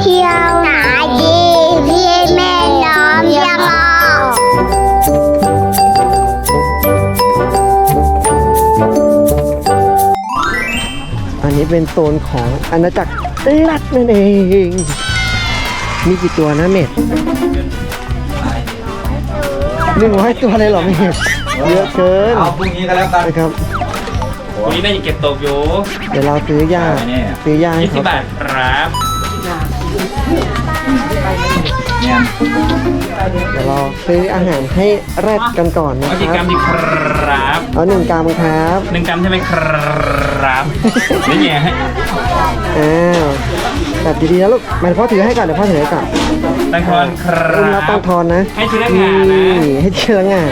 เที่ยวหาดีพี่แม่น้องยังออกอันนี้เป็นโซนของอาณาจักรลัดนั่นเอง มีกี่ตัวนะเม็ดหนึ่งร้อยตัวเลยเหรอเม็ดเยอะเกินเอาพรุ่งนี้ก็แล้วกันนะครับ วันนี้น่าจะเก็บตกอยู่เดี๋ยวเราซื้อยาไม่แน่ซื้อยาให้ยี่สิเขาบบาทครับ เนี่ยเดี๋ยวเราซื้ออาหารให้แรดกันก่อนนะเอาคกี่กรัรัมบดีครับเอาหนึ่งกรัมครับหนึ่งกรัมใช่ไหมครับนี่ไงให้อ้าวแบบดีๆนะลูกมาเดี๋ยวพ่อถือให้ก่อนเดี๋ยวพ่อถือให้ก่อนตังทอนครัอุ้มแล้วต้องบทอนนะให้ทีละงานนะให้ทีละงาน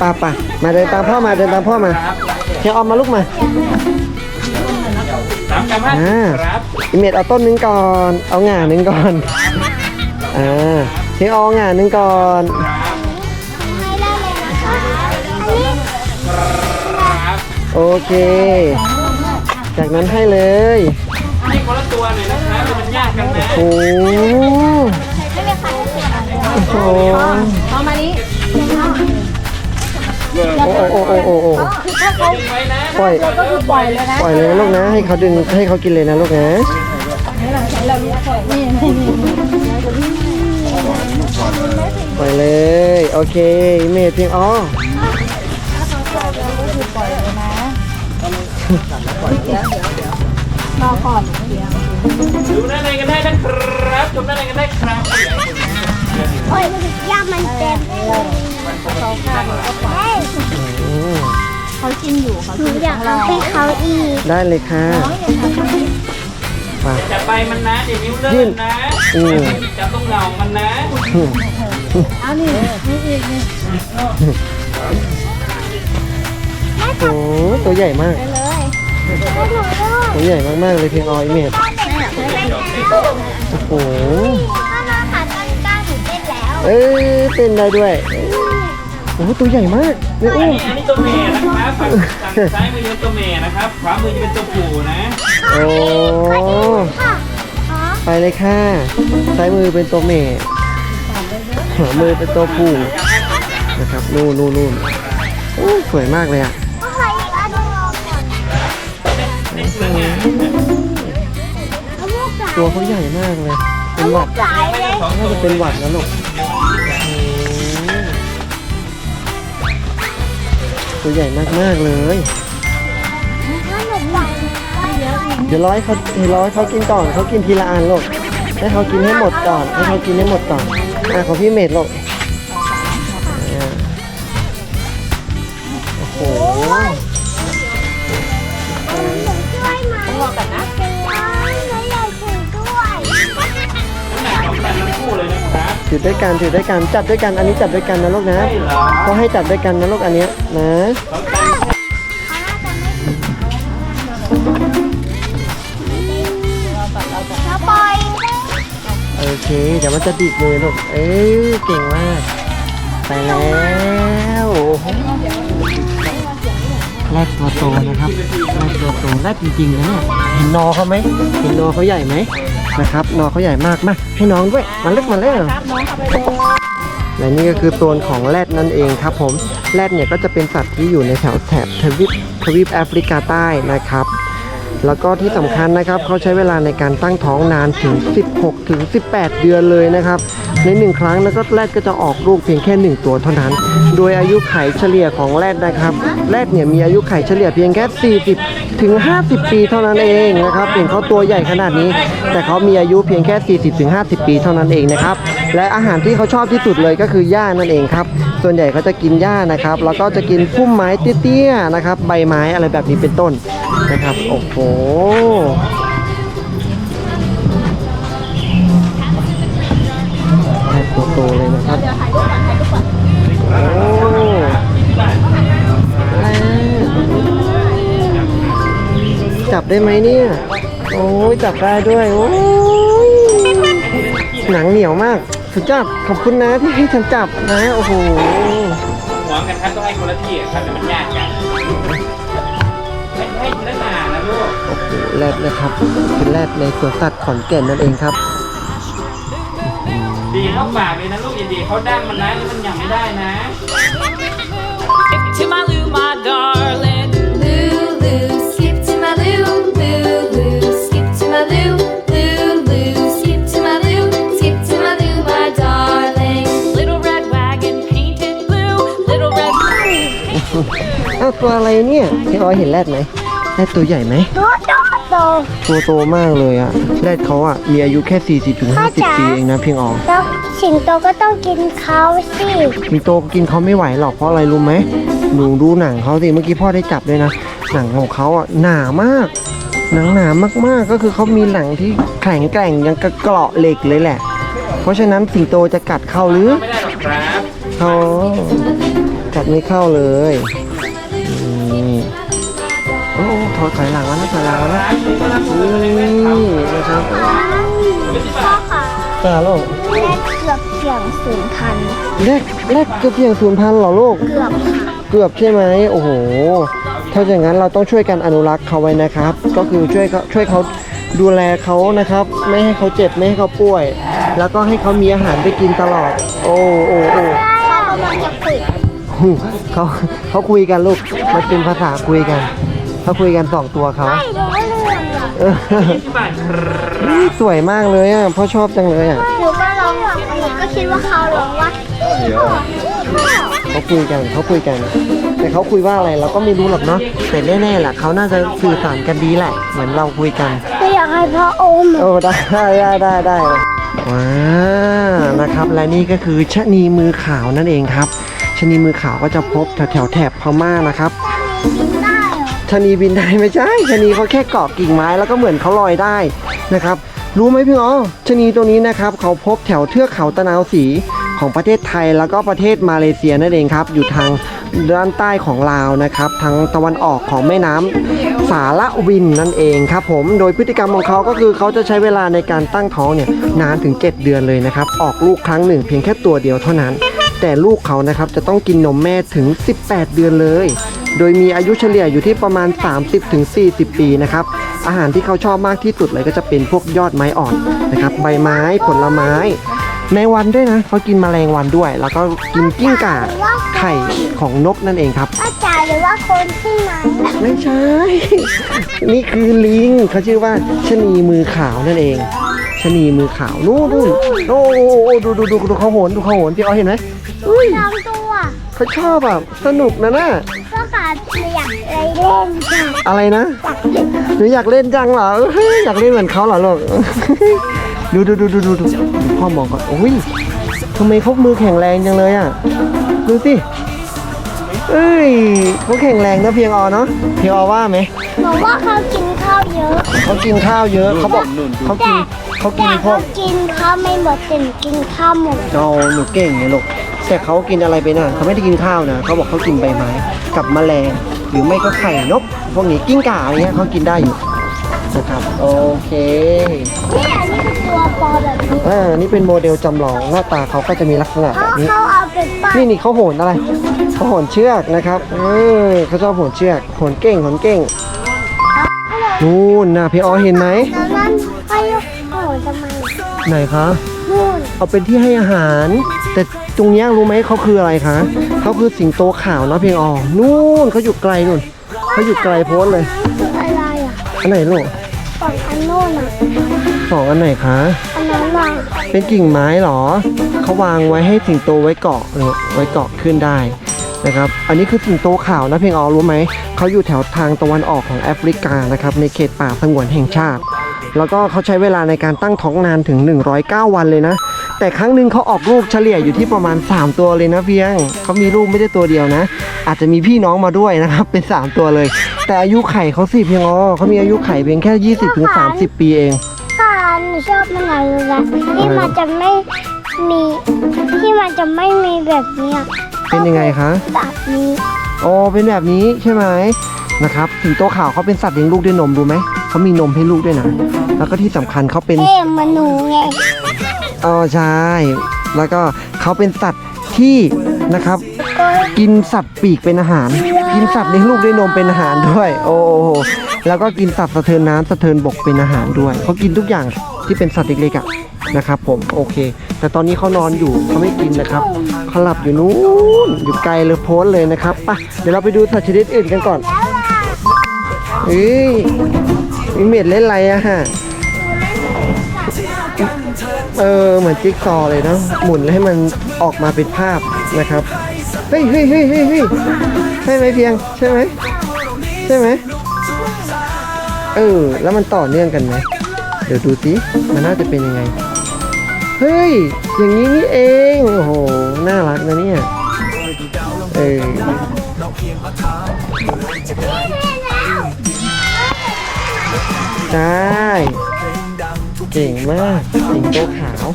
ป่าป่ามาเดินตามพ่อมาเดินตามพ่อมาเฮียออมมาลูกมาสาม กรัมห้าอ่า ครับอิเมจเอาต้นหนึงก่อน เอาหง่าหนึงก่อน อ่าเฮียเอาหง่าหนึงก่อนครับโอเค จากนั้นให้เลย ให้คนละตัวหน่อยนะครับเดี๋ยวมันยากกันนะโอ้โหโอ้โหเอามานี้โอ้โอ้โอ้โอ้โอ้คือถ้าเขาดึงไว้นะปล่อยก็คือปล่อยเลยนะปล่อยเลยนะลูกนะ ให้เขาดึงให้เขากินเลยนะลูกนะเรารู้ปล่อยนี่นี่นี่ปล่อยเลยโอเคอิเมจเพียงอ๋อรอก่อนดูด้านในกันได้นะครับชมด้านในกันได้ครับโอ้ยย่ามันเต็มเลยอืม เขากินอยู่เขาหนูอยากเอาให้เขาอีกได้เลยค่ะมาจับไปมันนะเดี๋ยวนิ้วเลื่ยื่อนนนะอืมจับตรงเหงามันนะอืมเอานี่นี่อีกนี่โอ้ตัวใหญ่มาก ไปเลยให้หนูด้วยตัวใหญ่มากๆเลยเพียงออยเมดโอ้โหถ้ามาขาดต้นกล้าหนูเต้นแล้ว เอ้ยเต้นได้ด้วยโอ้ โหตัวใหญ่มากเนี่ยอันอุ้มนี้อันนี้ตัวเมย์นะครับฝั่งฝั่งซ้ายมือจะเป็นตัวเมย์นะครับ ขวามือจะเป็นตัวผู้นะ โอ้ ค่ะอ๋อไปเลยค่ะ ซ้ายมือเป็นตัวเมดขวามือเป็นตัวผู้นะครับ นู่นนู่นนู่นโอ้สวยมากเลยอะ เอาใครอีกอันหนึงลองก่อนเอาลูกสายตัวเขาใหญ่มากเลย เป็นหวัด สายเลยสองน่าตัวจะเป็นหวัดนะลูก ตัวใหญ่มากๆเลยขนมหวานเดี๋ยวร้อยเขาเดี๋ยวร้อยเขากินก่อนเขากินทีละอันลูกให้เขากินให้หมดก่อนให้เขากินให้หมดก่อนอะของพี่เมดลูก ถือด้วยกันถือด้วยกันจับด้วยกันอันนี้จับด้วยกันนะลูกนะใช่เหรอเขาให้จับด้วยกันนะลูกอันเนี้ยนะสองตันเขาน่าจะไม่เราปล่อยโอเคเดี๋ยวมันจะดิดมือลูกเอ้ยเก่งมากไปแล้วโอ้โห แรดตัวโตนะครับแรดตัวโตแรดจริงๆนะเนี่ยเห็นนอเขาไหมเห็นนอเขาใหญ่ไหมนะครับนอเขาใหญ่มากมาให้น้องด้วยมาเล็กมาเล็กครับน้องและนี่ก็คือโซนของแรดนั่นเองครับผมแรดเนี่ยก็จะเป็นสัตว์ที่อยู่ในแถวแถบทวีปทวีปแอฟริกาใต้นะครับ แล้วก็ที่สำคัญนะครับเขาใช้เวลาในการตั้งท้องนานถึง 16 ถึง 18 เดือนเลยนะครับ ในหนึ่งครั้งแล้วก็แรดก็จะออกลูกเพียงแค่หนึ่งตัวเท่านั้น โดยอายุไข่เฉลี่ยของแรดนะครับแรดเนี่ยมีอายุไข่เฉลี่ยเพียงแค่ 40 ถึง 50 ปีเท่านั้นเองนะครับเห็นเขาตัวใหญ่ขนาดนี้ แต่เขามีอายุเพียงแค่ 40 ถึง 50 ปีเท่านั้นเองนะครับและอาหารที่เขาชอบที่สุดเลยก็คือหญ้านั่นเองครับส่วนใหญ่เขาจะกินหญ้านะครับแล้วก็จะกินพุ่มไม้เตี้ยๆนะครับใบไม้อะไรแบบนี้เป็นต้นนะครับโอ้โห ได้ไหมเนี่ย โอ้ยจับได้ด้วย โอ้ยหนังเหนียวมาก สุดยอดขอบคุณนะที่ให้ฉันจับนะ โอ้โหหวงกันครับต้องให้คนละที่ครับเดี๋ยวมันยากกันให้ให้ทีละงานนะลูกโอ้โหแรดนะครับเป็นแรดในสวนสัตว์ขอนแก่นนั่นเองครับ ดีเข้าปากเลยนะลูกอย่าดีเขาดั้งมันนะแล้วมันยังไม่ได้นะ ตัวอะไรเนี่ยพี่ออยเห็นแรดไหมแรดตัวใหญ่ไหมโตโตโตตัวโตมากเลยอะแรดเขาอะมีอายุแค่ 40ถึง50 ปีเองนะเพียงออแล้วสิงโตก็ต้องกินเขาสิมีโตกินเขาไม่ไหวหรอกเพราะอะไรรู้ไหมหนูดูหนังเขาสิเมื่อกี้พ่อได้จับด้วยนะหนังของเขาอะหนามากหนังหนามากๆก็คือเขามีหนังที่แข็งแกร่งยังกระเกราะเหล็กเลยแหละ เพราะฉะนั้นสิงโตจะกัดเข้าหรือไม่ได้หรอกครับเขากัดไม่เข้าเลย โอ้ถอยถอยหลังมาแล้วถอยหลังมาแล้วนี่นะครับพ่อค่ะตาลูกแรกเกือบเสี่ยงสูญพันธุ์แรกแรกเกือบเพียงศูนย์พันเหรอลูก เกือบค่ะเกือบใช่ไหมโอ้โห ถ้าอย่างนั้นเราต้องช่วยกันอนุรักษ์เขาไว้นะครับ ก็คือช่วยเขาช่วยเขาดูแลเขานะครับ ไม่ให้เขาเจ็บไม่ให้เขาป่วย แล้วก็ให้เขามีอาหารไปกินตลอด โอ้โอ้โอ้พ่อกำลังจะคุยเขาเขาคุยกันลูกมันเป็นภาษาคุยกัน เขาคุยกันสองตัวเขาไม่รู้เรื่องหรอกเออที่บ้านครับนี่สวยมากเลยอะพ่อชอบจังเลยอะหนูก็ร้องหนูก็คิดว่าเขาร้องว่าเดี๋ยวเขาคุยกันเขาคุยกัน แต่เขาคุยว่าอะไรเราก็ไม่รู้หรอกเนาะแต่แน่ๆแหละเขาน่าจะสื่อสารกันดีแหละ เหมือนเราคุยกันไม่อยากให้พ่ออมโอ้ได้ได้ได้ได้ว้านะครับและนี่ก็คือชะนีมือขาวนั่นเองครับชะนีมือขาวก็จะพบแถวแถวๆแถบพม่านะครับกินได้เหรอ ชะนีบินได้ไม่ใช่ชะนีเขาแค่เกาะกิ่งไม้แล้วก็เหมือนเขาลอยได้นะครับ รู้ไหมพี่อ๋อชะนีตัวนี้นะครับเขาพบแถวเทือกเขาตะนาวสีของประเทศไทยแล้วก็ประเทศมาเลเซียนั่นเองครับ อยู่ทางด้านใต้ของลาวนะครับทางตะวันออกของแม่น้ำสาระวินนั่นเองครับผมโดยพฤติกรรมของเขาก็คือเขาจะใช้เวลาในการตั้งท้องเนี่ยนานถึง 7 เดือนเลยนะครับ ออกลูกครั้งหนึ่งเพียงแค่ตัวเดียวเท่านั้น แต่ลูกเขานะครับจะต้องกินนมแม่ถึง 18 เดือนเลย โดยมีอายุเฉลี่ยอยู่ที่ประมาณ 30-40 ปีนะครับ อาหารที่เขาชอบมากที่สุดเลยก็จะเป็นพวกยอดไม้อ่อนนะครับ ใบไม้ผลไม้แมงวันด้วยนะเขากินแมลงวันด้วย แล้วก็กินกิ้งก่าไข่ของนกนั่นเองครับป้าจ๋าหรือว่าคนที่ไหนไม่ใช่ นี่คือลิงเขาชื่อว่าชะนีมือขาวนั่นเองชะนีมือขาวนู่นนู่นโอ้โหดูดูดูดูเขาโหนดูเขาโหนพี่เอาเห็นไหมอุ้ยสองตัว เขาชอบแบบสนุกนะน่ะก็ขาดอยากอะไรเล่นค่ะอะไรนะหนูอยากเล่นจังเหรอเฮ้ยอยากเล่นเหมือนเขาเหรอลูกดูดูดูดูดูดูพ่อมองก่อนโอ้ยทำไมเขามือแข็งแรงจังเลยอะดูสิเอ้ยเขาแข็งแรงนะเพียงออเนาะเพียงออว่าไหมบอกว่าเขากินข้าวเยอะเขากินข้าวเยอะเขาบอกเขากินเขากิแต่นพวเขากกินข้าวไม่หมดแต่หนูกินข้าวหมด เอาหนูเก่งไงลูก แต่เขากินอะไรไปน่ะเขาไม่ได้กินข้าวนะเขาบอกเขากินใบไม้กับแมลง หรือไม่ก็ไข่นกพวกนี้กิ้งก่าอะไรเงี้ยเขากินได้อยู่นะครับโอเคนี่อันนี้คือตัวปอแบบนี้อ่านี่เป็นโมเดลจำลองหน้าตาเขาก็จะมีลักษณะเขาแบบนี้เขาเอาไปปั้นนี่นี่เขาโหนอะไรเขาโหนเชือกนะครับเออเขาชอบโหนเชือกโหนเก่งโหนเก่งนู่นนะพี่ออเห็นไหมแล้วนั่นเขายกโหนทำไมไหนคะนู่นเอาเป็นที่ให้อาหารแต่ ตรงเนี้ยรู้ไหมเขาคืออะไรคะเขาคือสิงโตขาวนะเพียงออนู่นเขาอยู่ไกลนู่นเขาอยู่ไกลโพ้นเลยคืออะไรอะอันไหนลูกฝั่งอันโน่นอะสองอันไหนคะ อันนั้นอะเป็นกิ่งไม้เหรอเขาวางไว้ให้สิงโตไว้เกาะเออไว้เกาะขึ้นได้นะครับ อันนี้คือสิงโตขาวนะเพียงออรู้ไหมเขาอยู่แถวทางตะวันออกของแอฟริกานะครับในเขตป่าสงวนแห่งชาติ แล้วก็เขาใช้เวลาในการตั้งท้องนานถึง 109 วันเลยนะ แต่ครั้งหนึ่งเขาออกลูกเฉลี่ยอยู่ที่ประมาณ 3 ตัวเลยนะเพียงเขามีลูกไม่ได้ตัวเดียวนะ อาจจะมีพี่น้องมาด้วยนะครับ เป็น 3 ตัวเลย แต่อายุไข่เขาสิเพียงอ๋อเขามีอายุไข่เพียงแค่ 20-30 ปีเองค่ะหนูชอบมันอะไรรู้ไหมที่มันจะไม่มีที่มันจะไม่มีแบบเนี้ยเป็นยังไงคะแบบนี้อ๋อเป็นแบบนี้ใช่ไหมนะครับสิงโตขาวเขาเป็นสัตว์เลี้ยงลูกด้วยนมรู้ไหม เขามีนมให้ลูกด้วยนะ แล้วก็ที่สำคัญเขาเป็น เอ๊ะมันหนูไงอ๋อใช่ แล้วก็เขาเป็นสัตว์ที่นะครับตัวกินสัตว์ปีกเป็นอาหาร กินสัตว์เลี้ยงลูกด้วยนมเป็นอาหารด้วย โอ้โหแล้วก็กินสัตว์สะเทินน้ำสะเทินบกเป็นอาหารด้วยเขากินทุกอย่างที่เป็นสัตว์เล็กๆอะนะครับ ผมโอเค แต่ตอนนี้เขานอนอยู่เขาไม่กินนะครับเขาหลับอยู่นู้นอยู่ไกลเลยโพ้นเลยนะครับไปเดี๋ยวเราไปดูสัตว์ชนิดอื่นกันก่อนเอ้ย มีเม็ดเล่นอะไรอะฮะ เออ เหมือนจิ๊กซอเลยเนาะ หมุนให้มันออกมาเป็นภาพนะครับ เฮ้ยเฮ้ยเฮ้ยเฮ้ยเฮ้ยใช่ไหมเพียง ใช่ไหม ใช่ไหม เออ แล้วมันต่อเนื่องกันไหม เดี๋ยวดูสิมันน่าจะเป็นยังไง เฮ้ย อย่างนี้นี่เอง โอ้โห น่ารักนะเนี่ย เออ ได้เก่งมากสิงโตขาว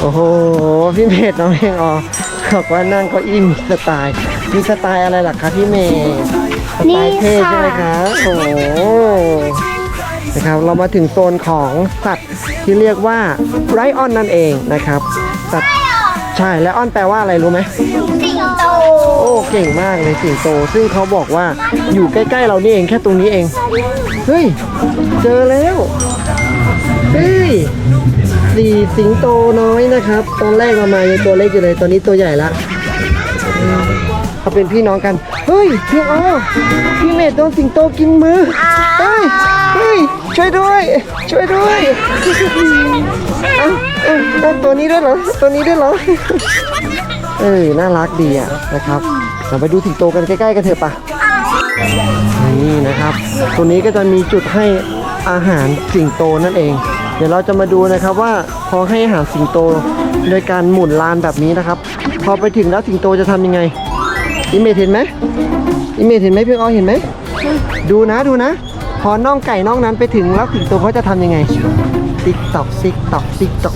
โอ้โหพี่เมธน้องเพงออบอกว่านั่งเก็อิ่มสไตล์มีสไตล์อะไรหล่ะคะพี่เมธสไตล์เท่ใช่ไหมคะโอ้โหนะครับเรามาถึงโซนของสัตว์ที่เรียกว่าไรออนนั่นเองนะครับสัตว์ใช่และออนแปลว่าอะไรรู้ไหมสิ โอ้เก่งมากเลยสิงโต ซึ่งเขาบอกว่าอยู่ใกล้ๆเรานี่เองแค่ตรงนี้เอง เฮ้ย เจอแล้ว เฮ้ยสี่สิงโตน้อยนะครับ ตอนแรกเรามายังตัวเล็กอยู่เลยตอนนี้ตัวใหญ่ละเขาเป็นพี่น้องกัน เฮ้ยพี่อ๋อพี่เมดโดนสิงโตกินมือเฮ้ยเฮ้ยช่วยด้วย ช่วยด้วยเอ้าตัวนี้ด้วยเหรอตัวนี้ด้วยเหรอ เออ น่ารักดีอะนะครับเราไปดูสิงโตกันใกล้ๆกันเถอะปะนี่นะครับ ตัวนี้ก็จะมีจุดให้อาหารสิงโตนั่นเอง เดี๋ยวเราจะมาดูนะครับว่าพอให้อาหารสิงโตโดยการหมุนลานแบบนี้นะครับ พอไปถึงแล้วสิงโตจะทำยังไงอิเมจเห็นไหมอิเมจเห็นไหมพี่อ้อเห็นไหมดูนะดูนะ พอน่องไก่น่องนั้นไปถึงแล้วสิงโตเขาจะทำยังไงติ๊กตอกติ๊กตอกติ๊กตอก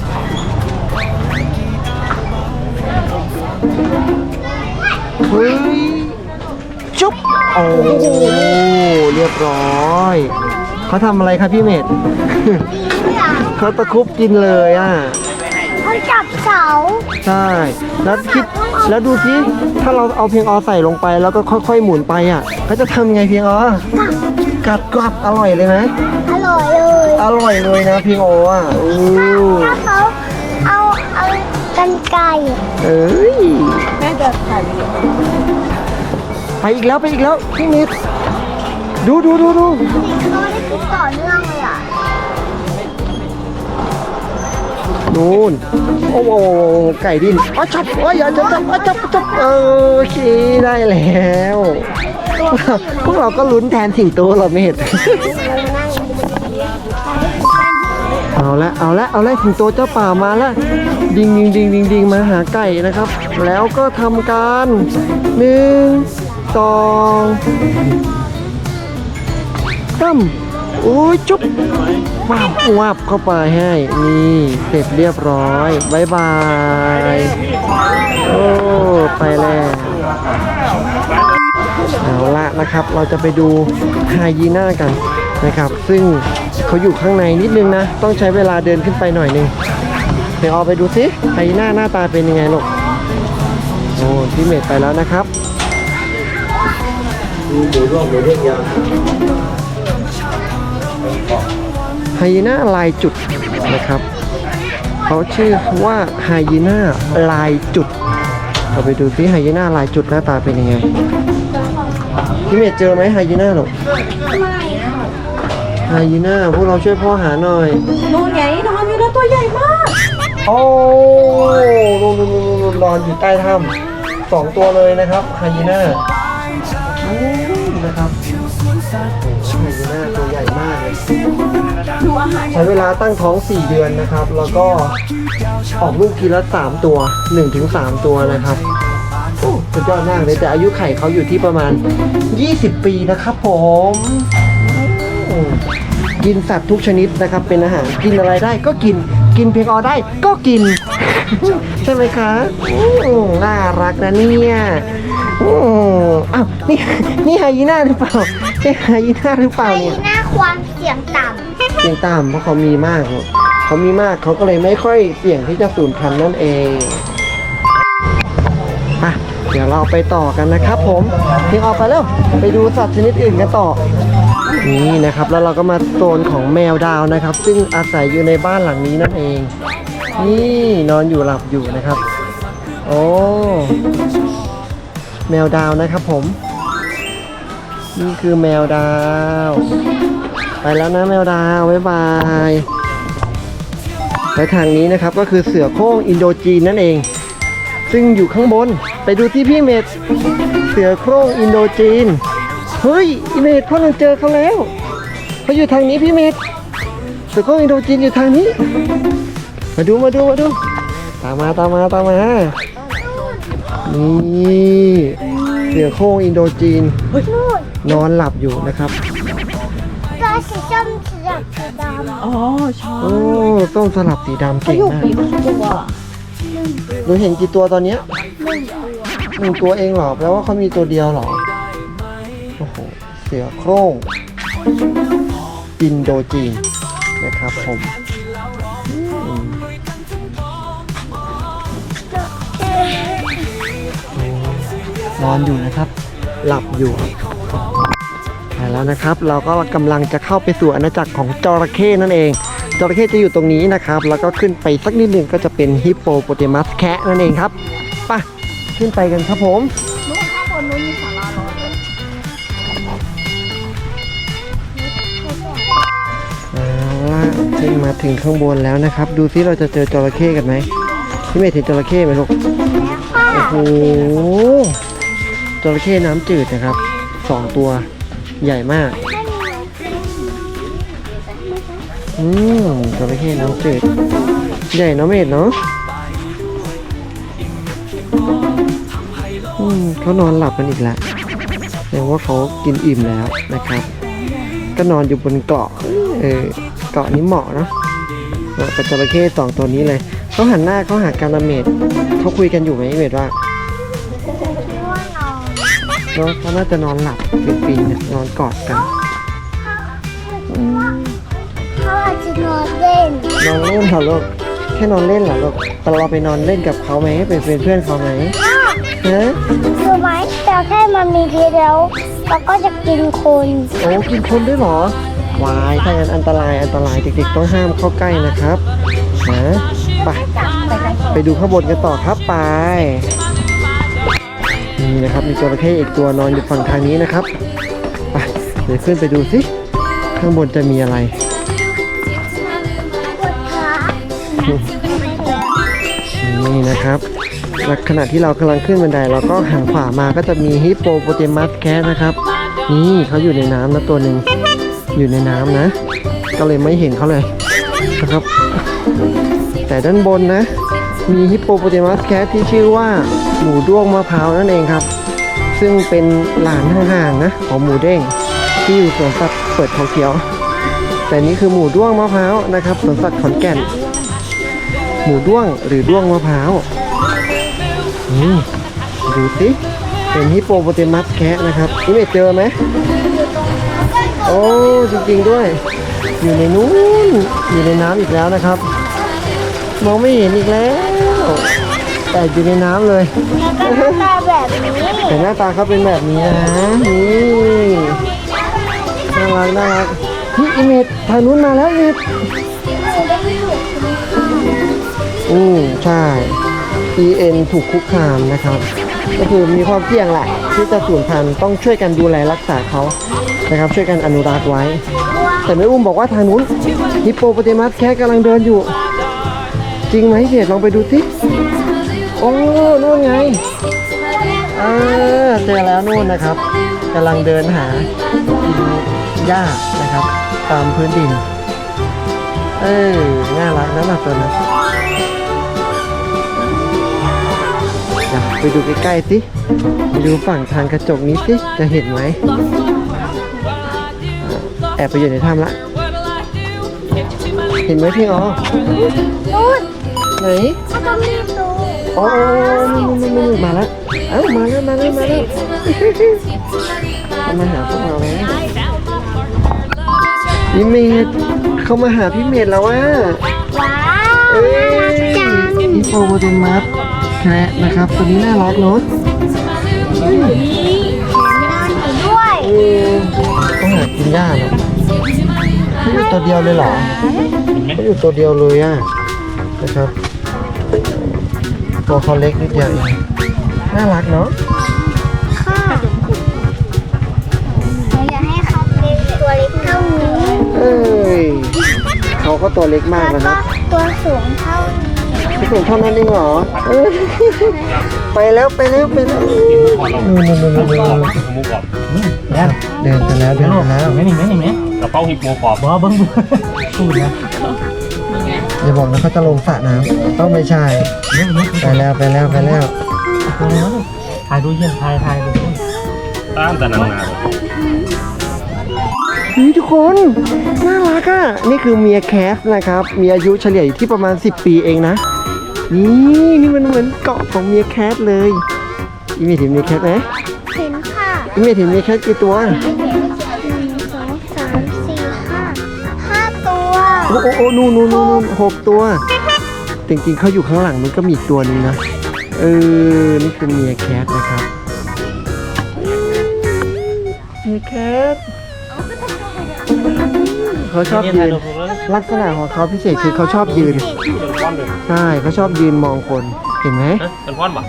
เฮ้ยจุ๊บโอ้เรียบร้อยเขาทำอะไรครับพี่เมธเขาตะครุบกินเลยอะเขาจับเสาใช่แล้วคิดแล้วดูสิถ้าเราเอาเพียงออใส่ลงไปแล้วก็ค่อยๆหมุนไปอะเขาจะทำไงเพียงออกัดกรับอร่อยเลยไหมอร่อยเลยอร่อยเลยนะเพียงอออะอู้ถ้าเขาเอาเอากันไก่เอ้ยแม่ จะถ่ายวิดีโอไปอีกแล้วไปอีกแล้วพี่เมธดูดูดูดูเขาได้กินต่อเนื่องเลยอะนู่นโอ้โหไก่ดินอ๋อจับอ๋ออย่าจับจับอ๋อจับจับเออโอเคได้แล้ว พวกเราก็ลุ้นแทนสิงโตเราไม่เห็นเอาละเอาละเอาละสิงโตเจ้าป่ามาละ ดิงดิงดิงดิงดิงมาหาไก่นะครับ แล้วก็ทำการหนึ่งสองสามโอ้ยจุ๊บวับวับเข้าไปให้นี่เสร็จเรียบร้อยบายบายโอ้ไปแล้วเอาละนะครับเราจะไปดูไฮยีน่ากันนะครับ ซึ่งเขาอยู่ข้างในนิดนึงนะ ต้องใช้เวลาเดินขึ้นไปหน่อยนึง เดี๋ยวเอาไปดูสิไฮยีน่าหน้าตาเป็นยังไงลูกโอ้พี่เมดไปแล้วนะครับไฮยีน่าลายจุดนะครับเขาชื่อว่าไฮยีน่าลายจุดเราไปดูสิไฮยีน่าลายจุดหน้าตาเป็นยังไงพี่เมย์เจอไหมไฮยีน่าหรอไฮยีน่าพวกเราช่วยพ่อหาหน่อยนู่นไงนอนอยู่แล้วตัวใหญ่มาก โอ้นอนนอนนอนอยู่ใต้ถ้ำสองตัวเลยนะครับไฮยีน่านะครับไฮยีน่าตัวใหญ่มากเลยใช้เวลาตั้งท้อง 4 เดือนนะครับ แล้วก็ออกลูกทีละ 3 ตัว 1-3 ตัวนะครับโอ้สุดยอดมากเลยแต่อายุไข่เขาอยู่ที่ประมาณ 20 ปีนะครับผมกินสัตว์ทุกชนิดนะครับเป็นอาหารกินอะไรได้ก็กิน กินเพียงออได้ก็กิน ใช่ไหมคะอืมน่ารักนะเนี่ยอืมอ้าวนี่นี่ไฮยีน่าหรือเปล่าใช่ไฮยีน่าหรือเปล่าไอ้เนี่ย หน้าความเสียงต่เสียงต่ำเพราะเขามีมากเขาเขามีมากเขาก็เลยไม่ค่อยเสี่ยงที่จะสูญพันธุ์นั่นเองอะเดี๋ยวเราไปต่อกันนะครับผมเพียงออกไปแล้ว ไปดูสัตว์ชนิดอื่นกันต่อ นี่นะครับแล้วเราก็มาโซนของแมวดาวนะครับ ซึ่งอาศัยอยู่ในบ้านหลังนี้นั่นเอง นี่นอนอยู่หลับอยู่นะครับ โอ้แมวดาวนะครับผม นี่คือแมวดาว ไปแล้วนะแมวดาวบ๊ายบายและทางนี้นะครับก็คือเสือโคร่งอินโดจีนนั่นเอง ซึ่งอยู่ข้างบนไปดูที่พี่เมดเสือโคร่งอินโดจีน เฮ้ยอีเมดพ่อนันเจอเขาแล้วเขาอยู่ทางนี้พี่เมดเสือโคร่งอินโดจีนอยู่ทางนี้ มาดูมาดูมาดู ตามมาตามมาตามมานี่เสือโคร่งอินโดจีน นู่นนอนหลับอยู่นะครับ ตัวสีส้มสีดำสีดำอ๋อใช่โอ้ต้มสลับสีดำเขาเก่งอยู่มากกี่ตัวหนูเห็นกี่ตัวตอนเนี้ยหนึ่งตัวเองเหรอแปลว่าเขามีตัวเดียวเหรอโอ้โหเสือโคร่งอินโดจีนนะครับผมนอนอยู่นะครับ หลับอยู่แล้วนะครับ เราก็กำลังจะเข้าไปสู่อาณาจักรของจระเข้นั่นเองจระเข้จะอยู่ตรงนี้นะครับ แล้วก็ขึ้นไปสักนิดหนึ่งก็จะเป็นฮิปโปโปเตมัสแคะนั่นเองครับไปขึ้นไปกันครับผมเอา ล่ะขึ้นมาถึงข้างบนแล้วนะครับ ดูซิเราจะเจอจระเข้กันไหมพี่เมย์เห็นจระเข้ไหมลูกโอ้โหจระเข้น้ำจืดนะครับสองตัวใหญ่มากอืมจระเข้น้ำจืดใหญ่เนาะเมดเนาะอืมเขานอนหลับกันอีกแล้วแสดงว่าเขากินอิ่มแล้วนะครับ ก็นอนอยู่บนเกาะเออ เกาะนี้เหมาะเนอะเหมาะกับจระเข้สองตัวนี้เลยเขาหันหน้าเขาหาการละเมดเขาคุยกันอยู่ไหมเมดว่าเนอะเขาน่าจะนอนหลับฟินๆเนี่ยนอนกอดกันเขาอาจจะนอนเล่นนอนเล่นเหรอลูกแค่นอนเล่นเหรอลูกแต่เราไปนอนเล่นกับเขาไหมเป็นเป็นเพื่อนเขาไหมฮะรู้ไหมแต่แค่มันมีพิษแล้วเราก็จะกินคนโอ้กินคนด้วยเหรอ วายถ้างั้นอันตรายอันตรายเด็กๆต้องห้ามเข้าใกล้นะครับนะไปไปดูข้างบนกันต่อครับไปนี่นะครับมีจระเข้อีกตัวนอนอยู่ฝั่งทางนี้นะครับไปเดี๋ยวขึ้นไปดูสิข้างบนจะมีอะไรนี่นะครับขณะที่เรากำลังขึ้นบันไดเราก็หันขวามาก็จะมีฮิปโปโปเตมัสแคทนะครับ นี่เขาอยู่ในน้ำนะตัวหนึ่ง อยู่ในน้ำนะ ก็เลยไม่เห็นเขาเลยนะครับ แต่ด้านบนนะ มีฮิปโปโปเตมัสแคทที่ชื่อว่าหมูด้วงมะพร้าวนั่นเองครับ ซึ่งเป็นหลานห่างๆนะของหมูเด้งที่อยู่สวนสัตว์เปิดเขาเขียว แต่นี่คือหมูด้วงมะพร้าวนะครับสวนสัตว์ขอนแก่น หมูด้วงหรือด้วงมะพร้าวดูสิเป็นฮิปโปโปเตมัสแคะนะครับนี่ไม่เจอไหม โอ้จริงๆด้วย อยู่ในนู้นอยู่ในน้ำอีกแล้วนะครับ มองไม่เห็นอีกแล้ว แต่อยู่ในน้ำเลยแล้วก็หน้าตาแบบนี้ แต่หน้าตาเขาเป็นแบบนี้นะนี่น่ารักน่ารักพี่อิเมจทางนู้นมาแล้วอิเมจอืมใช่ EN ถูกคุกคามนะครับ ก็คือมีความเสี่ยงแหละที่จะสูญพันธุ์ต้องช่วยกันดูแลรักษาเขา นะครับช่วยกันอนุรักษ์ไว้ แต่แม่อุ้มบอกว่าทางนู้นฮิปโปโปเตมัสแค่กำลังเดินอยู่ จริงไหมเพจลองไปดูสิโอ้นู่นไงเออเจอแล้วนู่นนะครับกำลังเดินหากินหญ้านะครับ ตามพื้นดิน เออน่ารักนะหนักตัวนั้นอะไปดูใกล้ๆสิไปดูฝั่งทางกระจกนี้สิจะเห็นไหม อะแอบไปอยู่ในถ้ำละเห็นไหมพี่อ๋อนู่นไหนเขาต้องรีบดูอ๋อนู่นนู่นนู่นมาแล้วเอ้ามาแล้วมาแล้วมาแล้วเขามาหาพวกเราแล้วพี่เมดเขามาหาพี่เมดแล้วว่าว้าเอ้ยน่ารักจังฮิปโปโปเตมัสแคระนะครับตัวนี้น่ารักเนาะนอนอยู่ด้วยเออต้องหากินหญ้าเนาะ เขาอยู่ตัวเดียวเลยเหรอเขาอยู่ตัวเดียวเลยอะนะครับ ตัวเขาเล็กนิดเดียวเอง น่ารักเนาะค่ะหนูอยากให้เขาเป็นตัวเล็กเท่านี้เอ้ยเขาก็ตัวเล็กมากแล้วนะคก็รับตัวสูงเท่านี้พี่สูงเท่านั้นเองเหรอเอ้ยไปแล้วไปแล้วไปแล้วนู่นนู่นนู่นนู่นนู่นหมูกรอบเดินไปแล้วเดินไปแล้วไม่นี่ไม่นี่ไหม กระเพราหิบหมูกรอบบ่เบิ้งพูดนะอย่าบอกนะเขาจะลงสระน้ำต้องไม่ใช่ไปแล้วไปแล้วไปแล้วถ่ายดูเยี่ยมถ่ายถ่ายดูตามแต่นางนานี่ทุกคน น่ารักอะ นี่คือเมียแคสนะครับ มีอายุเฉลี่ยอยู่ที่ประมาณ 10 ปีเองนะ นี่นี่มันเหมือนเกาะของเมียแคสเลยอีเมทเห็นเมียแคสไหมเห็นค่ะอีเมทเห็นเมียแคสกี่ตัว โอ้โอ้โอ้นู่นนู่นนู่นนู่นหกตัวจริงๆเขาอยู่ข้างหลังมันก็มีอีกตัวหนึงนะ เออ นี่คือเมียแคทนะครับเมียแคทเขาชอบยืน ลักษณะของเขาพิเศษคือเขาชอบยืน ใช่เขาชอบยืนมองคนเห็นไหมเป็นพ่อนบ่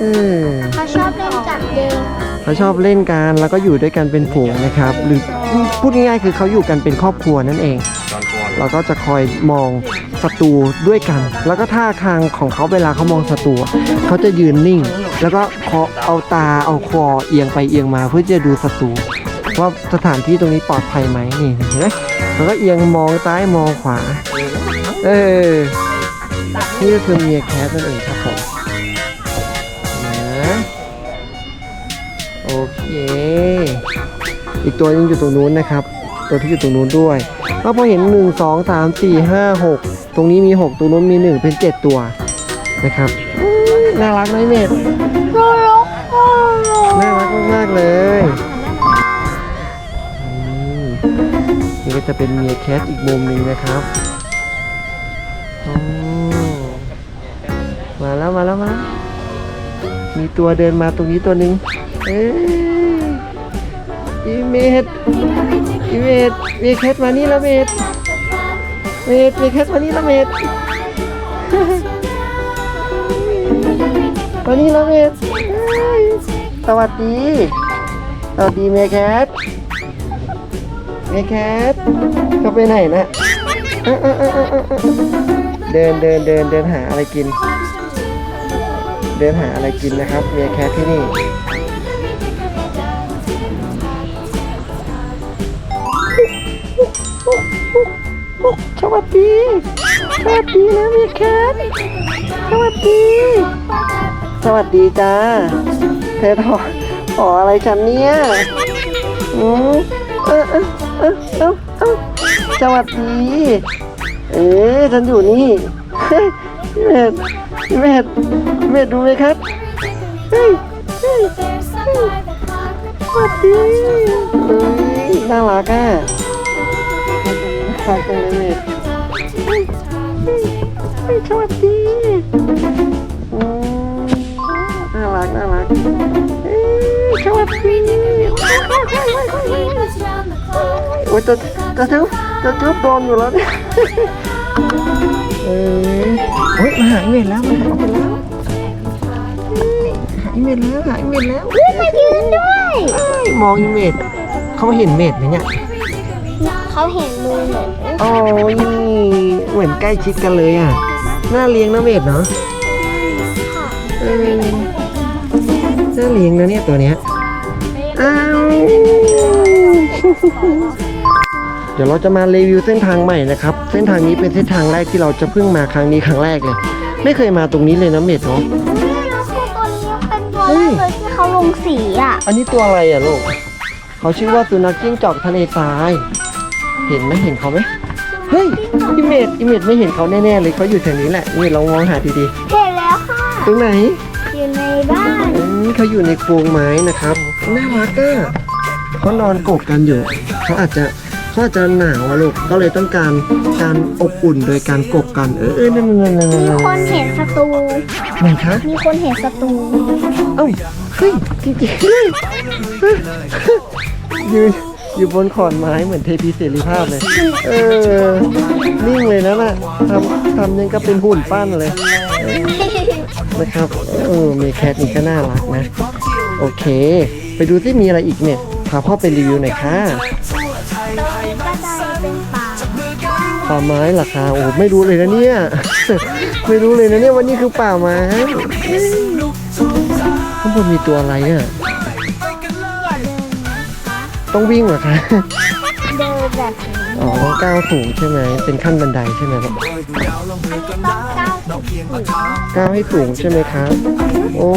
เออเขาชอบเล่นจับเด็กเขาชอบเล่นกันแล้วก็อยู่ด้วยกันเป็นฝูงนะครับ หรือพูดง่ายๆคือเขาอยู่กันเป็นครอบครัวนั่นเองตอนก่อน เราก็จะคอยมองศัตรูด้วยกัน แล้วก็ท่าทางของเขาเวลาเขามองศัตรูเขาจะยืนนิ่ง แล้วก็เคาะเอาตาเอาคอเอียงไปเอียงมาเพื่อจะดูศัตรูว่าสถานที่ตรงนี้ปลอดภัยไหมนี่เห็นไหมแล้วก็เอียงมองซ้ายมองขวา เออ นี่ก็คือเมียแคทนั่นเองครับผมนะโอเค อีกตัวยังอยู่ตรงนู้นนะครับ ตัวที่อยู่ตรงนู้นด้วย ก็พอเห็น 1 2 3 4 5 6 ตรงนี้มี 6ตรงนู้นมี 1 เป็น 7 ตัวนะครับน่ารักไหมเมดน่ารักมากๆเลยนี่ก็จะเป็นเมียแคทอีกมุมหนึ่งนะครับมาแล้วมาแล้วมามีตัวเดินมาตรงนี้ตัวหนึ่งเอ้ยอีเมด อีเมดเมียแคทมานี่แล้วเมดเมดเมียแคทมานี่แล้วเมดมานี่แล้วเมดสวัสดีสวัสดีเมยแคทเมยแคทเขาไปไหนนะเดินเดินเดินเดินหาอะไรกิน เดินหาอะไรกินนะครับเมียแคทที่นี่ วัสดี สวัสดีนะเมีแคทสวัสดี สวัสดีจ้า เธอถอขออะไรฉันเนี่ยอืมเออเออเออเออเออสวัสดี เอ๊ะฉันอยู่นี่เมธพี่เมธพี่เมธดูไหมครับเฮ้ยเฮ้ยสวัสดีเฮ้ยน่ารักอะน่า สวัสดีอืมน่ารักน่ารักเอ้ยสวัสดีโอ้ยจะจะทุบจะทุบโดนอยู่แล้วเนี่ยเออเฮ้ยมาหาอีเมลแล้วมาหาอีเมลแล้วหาอีเมลแล้วหาอีเมลแล้วมายืนด้วยเอ้ยมองอีเมลเขาเห็นเมดไหมเนี่ยเขาเห็นมือเหมือนโอ้ยเหมือนใกล้ชิดกันเลยอะ น่าเลี้ยงนะเมดเนาะเออน่าเลี้ยงนะเนี่ยตัวเนี้ยอ้าวเดี๋ยวเราจะมารีวิวเส้นทางใหม่นะครับ เส้นทางนี้เป็นเส้นทางแรกที่เราจะเพิ่งมาครั้งนี้ครั้งแรกเลย ไม่เคยมาตรงนี้เลยนะเมดเนาะแล้วคือตัวนี้เป็นตัวแรกเลยที่เขาลงสีอะ อันนี้ตัวอะไรอะลูก เขาชื่อว่าสุนัขจิ้งจอกทะเลทราย เห็นไหมเห็นเขาไหม เฮ้ย อิเมดอิเมดไม่เห็นเขาแน่ๆเลยเขาอยู่แถวนี้แหละนี่เรามองหาดีเห็นแล้วค่ะ ๆ ตรงไหนอยู่ในบ้าน อืมเขาอยู่ในโครงไม้นะครับน่ารักอะเขานอนกกกันอยู่เขาอาจจะเขาอาจจะหนาวอะลูกก็เลยต้องการการอบอุ่นโดยการกบกันเออเออนั่นนั่นนั่นนั่นมีนั่นคนเห็นศัตรู ไหนคะ มีคนเห็นศัตรู เอ้าเฮ้ยจริงๆด้วยยืน อยู่บนขอนไม้เหมือนเทพีเสรีภาพเลย เออ นิ่งเลยนะน่ะทำทำยังก็เป็นหุ่นปั้นเลยนะครับเออมีแคทนี่ก็น่ารักนะ โอเค ไปดูที่มีอะไรอีกเนี่ย พาพ่อไปรีวิวหน่อยค่ะก็ได้เป็นป่าป่าไม้เหรอคะโอ้ไม่รู้เลยนะเนี่ย ไม่รู้เลยนะเนี่ยว่านี่คือป่าไม้ข้างบนมีตัวอะไรอะ ต้องวิ่งเหรอคะเดินแบบนี้ อ๋อต้องก้าวสูงใช่ไหมเป็นขั้นบันไดใช่ไหมครับต้องก้าวสูงก้าวให้สูงใช่ไหมครับ โอ้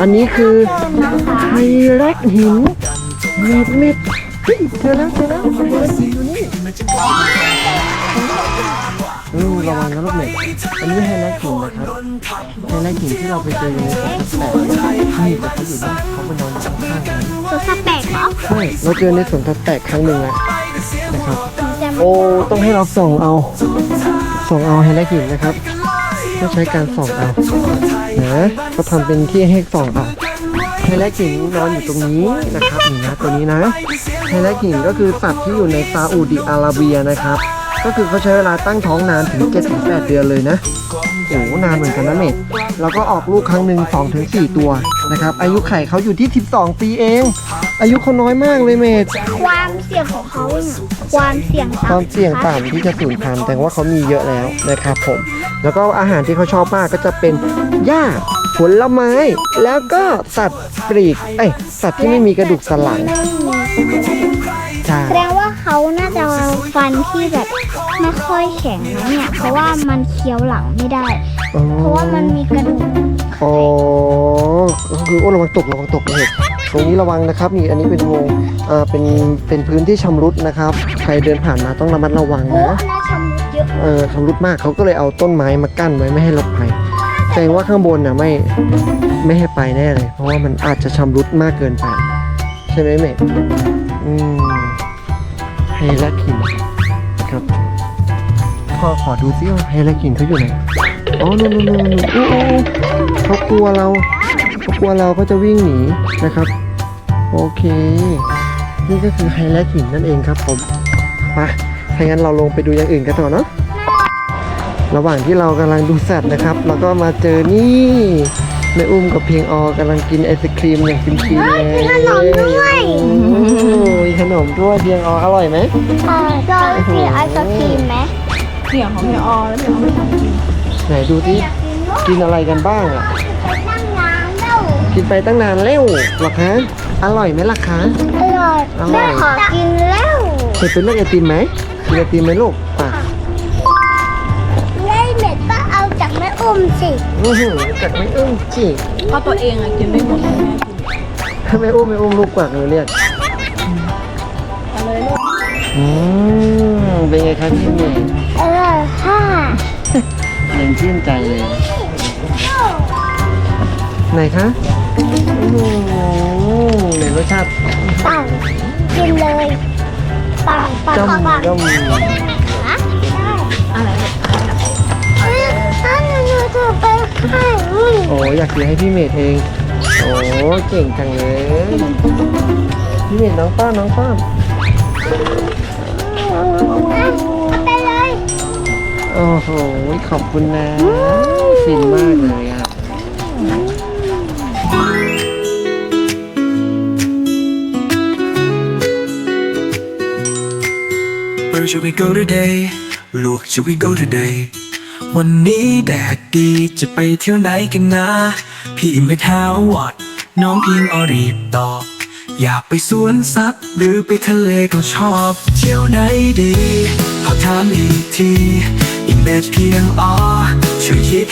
อันนี้คือเดินนะคะไฮแรกหินเม็ดเม็ดเฮ้ยเจอแล้วเจอแล้วไฮแรกหินอยู่นี่ อืมระวังนะลูกเม็ดอันนี้ไฮแรกหินนะครับไฮแรกหินที่เราไปเจอในสวนสัตว์แปลกนี่แต่เขาอยู่นี่เขาไปนอนอยู่ข้างๆกันตัวสแปกเหรอใช่เราเจอในสวนสัตว์แปลกครั้งหนึ่งแล้วนะครับ โอ้ต้องให้เราส่องเอา ส่องเอาไฮไลท์หินนะครับต้องใช้การส่องเอานะเขาทำเป็นที่ให้ส่องเอาไฮไลท์หินนอนอยู่ตรงนี้นะครับนี่นะตัวนี้นะไฮไลท์หินก็คือสัตว์ที่อยู่ในซาอุดิอาระเบียนะครับ ก็คือเขาใช้เวลาตั้งท้องนานถึง7-8เดือนเลยนะโอ้โหนานเหมือนกันนะเมดแล้วก็ออกลูกครั้งหนึ่ง2-4ถึง4ตัวนะครับ อายุไข่เขาอยู่ที่ 12 ปีเอง อายุเขาน้อยมากเลยเมดความเสี่ยงของเขาเนี่ยความเสี่ยงความต่ำเสี่ยงต่ำที่จะสูญพันธุ์แต่ว่าเขามีเยอะแล้วนะครับผม แล้วก็อาหารที่เขาชอบมากก็จะเป็นหญ้าผลไม้แล้วก็สัตว์ปลีกเอ้ยสัตว์ที่ไม่มีกระดูกสันหลังไม่มีใช่แสดงว่า เขาน่าจะฟันที่แบบไม่ค่อยแข็งนะเนี่ย เพราะว่ามันเคี้ยวหลังไม่ได้อ๋อเพราะว่ามันมีกระดูกอ๋อก็คือโอ้ระวังตกระวังตกเลยตรงนี้ระวังนะครับนี่อันนี้เป็นวงอ่าเป็นเป็นพื้นที่ชำรุดนะครับ ใครเดินผ่านมาต้องระมัดระวังโอ้นะน่าชำรุดเยอะเออชำรุดมากเขาก็เลยเอาต้นไม้มากั้นไว้ไม่ให้รถไปแสดงว่าข้างบนน่ะไม่ไม่ให้ไปแน่เลย เพราะว่ามันอาจจะชำรุดมากเกินไป ใช่ไหมเมดอืม ไฮแลกหินครับพ่อขอดูซิว่าไฮแลกหินเขาอยู่ไหนอ๋อนู่นนู่นนู่นนู่นอู้อู้เขากลัวเราเขากลัวเราก็จะวิ่งหนีนะครับ โอเค นี่ก็คือไฮแลกหินนั่นเองครับผมไปถ้างั้นเราลงไปดูอย่างอื่นกันต่อเนาะระหว่างที่เรากำลังดูสัตว์นะครับ เราก็มาเจอนี่ แม่อุ้มกับเพียงออกำลังกินไอศครีมอย่างฟินฟินเลยมีขนมด้วยโอ้มีขนมด้วยเพียงออร่อยไหมเออเรากินไอศครีมไหมเสียงของพี่ออแล้วพี่ออไม่ทำกินไหนดูที่กินอะไรกันบ้างอะไปนั่งน้ำแล้วกินไปตั้งนานแล้วเหรอคะอร่อยไหมล่ะคะอร่อยอร่อยแม่ขอกินแล้วเคยเป็นเลือกไอติมไหมกินไอติมไหมลูก ม่อุ้มสิอื้อหือจากไม่อุ้มจีเพราะตัวเองอะกินไม่หมดเลยแม่กินถ้าไม่อุ้มไม่อุ้มลูกกวักเลยเรียกเอาเลยลูกอืมเป็นไงคะพี่เมย์อร่อยค่ะเย็นชื่นใจเลยไหนคะโอ้โหไหนรสชาติปังกินเลยปังปังจ้ปังำจ้ำ โอ้อยากกินให้พี่เมย์เอง โอ้เก่งจังเลย พี่เมย์น้องป้าน้องป้าไปเลยโอ้โหขอบคุณนะฟินมากเลยอะ Where should we go today ลูก should we go today วันนี้แดด ดีจะไปเที่ยวไหนกันนะ พี่ไม่ท้าวอดน้องพิมออรีบตอบ อยากไปสวนสัตว์หรือไปทะเลก็ชอบ เที่ยวไหนดีขอถามอีกทีอิมเมจเพียงอ๋อช่วยคิด